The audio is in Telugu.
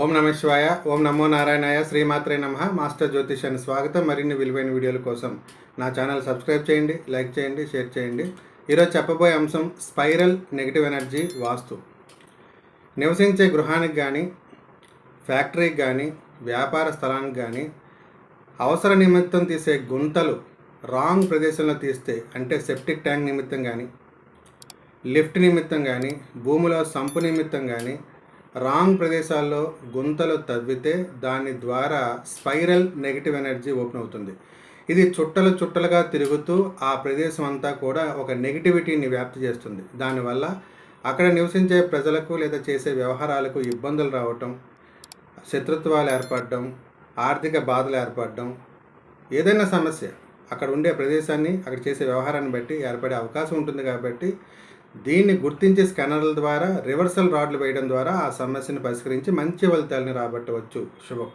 ఓం నమ శివాయ ఓం నమో నారాయణాయ శ్రీమాత్రే నమ. మాస్టర్ జ్యోతిషాన్ని స్వాగతం. మరిన్ని విలువైన వీడియోల కోసం నా ఛానల్ సబ్స్క్రైబ్ చేయండి లైక్ చేయండి షేర్ చేయండి. ఈరోజు చెప్పబోయే అంశం స్పైరల్ నెగిటివ్ ఎనర్జీ వాస్తు. నివసించే గృహానికి కానీ ఫ్యాక్టరీకి కానీ వ్యాపార స్థలానికి కానీ అవసర నిమిత్తం తీసే గుంతలు రాంగ్ ప్రదేశంలో తీస్తే అంటే సెప్టిక్ ట్యాంక్ నిమిత్తం కానీ లిఫ్ట్ నిమిత్తం కానీ భూమిలో సంపు నిమిత్తం కానీ రాంగ్ ప్రదేశాల్లో గుంతలు తవ్వితే దాని ద్వారా స్పైరల్ నెగిటివ్ ఎనర్జీ ఓపెన్ అవుతుంది. ఇది చుట్టలు చుట్టలుగా తిరుగుతూ ఆ ప్రదేశం అంతా కూడా ఒక నెగిటివిటీని వ్యాప్తి చేస్తుంది. దానివల్ల అక్కడ నివసించే ప్రజలకు లేదా చేసే వ్యవహారాలకు ఇబ్బందులు రావటం శత్రుత్వాలు ఏర్పడడం ఆర్థిక బాధలు ఏర్పడడం ఏదైనా సమస్య అక్కడ ఉండే ప్రదేశాన్ని అక్కడ చేసే వ్యవహారాన్ని బట్టి ఏర్పడే అవకాశం ఉంటుంది కాబట్టి దీన్ని గుర్తించే స్కానర్ల ద్వారా రివర్సల్ రాడ్లు వేయడం ద్వారా ఆ సమస్యను పరిష్కరించి మంచి ఫలితాలను రాబట్టవచ్చు. శుభం.